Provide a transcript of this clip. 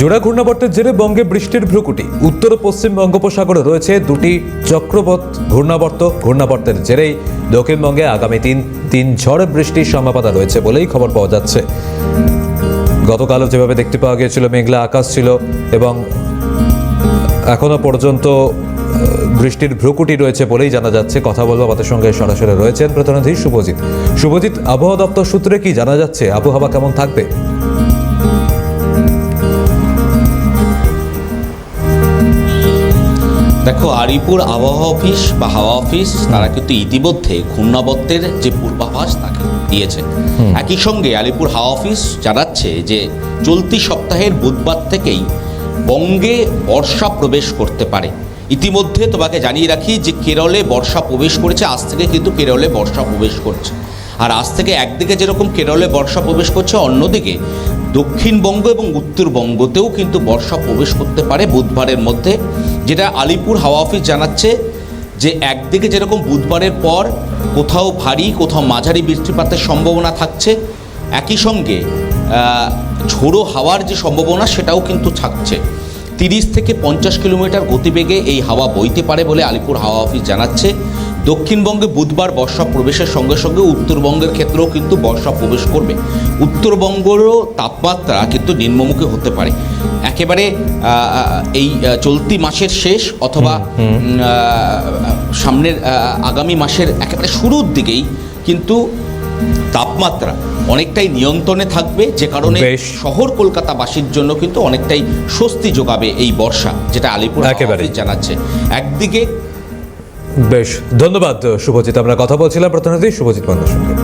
জোড়া ঘূর্ণাবর্তের জেরে বঙ্গে বৃষ্টির ভ্রুকুটি। উত্তর ও পশ্চিম বঙ্গোপসাগরে রয়েছে দুটি চক্রবত ঘূর্ণাবর্ত। ঘূর্ণাবর্তের জেরেই দক্ষিণবঙ্গে আগামী তিন তিন ঝড় বৃষ্টির সম্ভাবনা রয়েছে বলেই খবর পাওয়া যাচ্ছে। গতকালও যেভাবে দেখতে পাওয়া গিয়েছিল, মেঘলা আকাশ ছিল এবং এখনও পর্যন্ত বৃষ্টির ভ্রুকুটি রয়েছে বলেই জানা যাচ্ছে। কথা বলব আমাদের সঙ্গে সরাসরি রয়েছেন প্রতিনিধি শুভজিৎ। শুভজিৎ, আবহাওয়া দপ্তর সূত্রে কি জানা যাচ্ছে? আবহাওয়া কেমন থাকবে? দেখো আলিপুর আবহাওয়া অফিস বা হাওয়া অফিস তারা কিন্তু ইতিমধ্যে ঘূর্ণাবর্তের যে পূর্বাভাস তাকে দিয়েছে। একই সঙ্গে আলিপুর হাওয়া অফিস জানাচ্ছে যে চলতি সপ্তাহের বুধবার থেকেই বঙ্গে বর্ষা প্রবেশ করতে পারে। ইতিমধ্যে তোমাকে জানিয়ে রাখি যে কেরলে বর্ষা প্রবেশ করেছে আজ থেকে কিন্তু কেরলে বর্ষা প্রবেশ করছে। আর আজ থেকে একদিকে যেরকম কেরলে বর্ষা প্রবেশ করছে অন্যদিকে দক্ষিণবঙ্গ এবং উত্তরবঙ্গতেও কিন্তু বর্ষা প্রবেশ করতে পারে বুধবারের মধ্যে। যেটা আলিপুর হাওয়া অফিস জানাচ্ছে যে একদিকে যেরকম বুধবারের পর কোথাও ভারী, কোথাও মাঝারি বৃষ্টিপাতের সম্ভাবনা থাকছে, একই সঙ্গে ঝোড়ো হাওয়ার যে সম্ভাবনা সেটাও কিন্তু থাকছে। তিরিশ থেকে পঞ্চাশ কিলোমিটার গতিবেগে এই হাওয়া বইতে পারে বলে আলিপুর হাওয়া অফিস জানাচ্ছে। দক্ষিণবঙ্গে বুধবার বর্ষা প্রবেশের সঙ্গে সঙ্গে উত্তরবঙ্গের ক্ষেত্রেও কিন্তু বর্ষা প্রবেশ করবে। উত্তরবঙ্গেরও তাপমাত্রা কিন্তু নিম্নমুখী হতে পারে। একেবারে এই চলতি মাসের শেষ অথবা সামনের আগামী মাসের একেবারে শুরুর দিকেই কিন্তু তাপমাত্রা অনেকটাই নিয়ন্ত্রণে থাকবে। যে কারণে। শহর কলকাতাবাসীর জন্য কিন্তু অনেকটাই স্বস্তি যোগাবে এই বর্ষা যেটা আলিপুর জানাচ্ছে। একদিকে বেশ ধন্যবাদ শুভজিৎ। আমরা কথা বলছিলাম প্রতিনিধি শুভজিৎ পান্ডার সঙ্গে।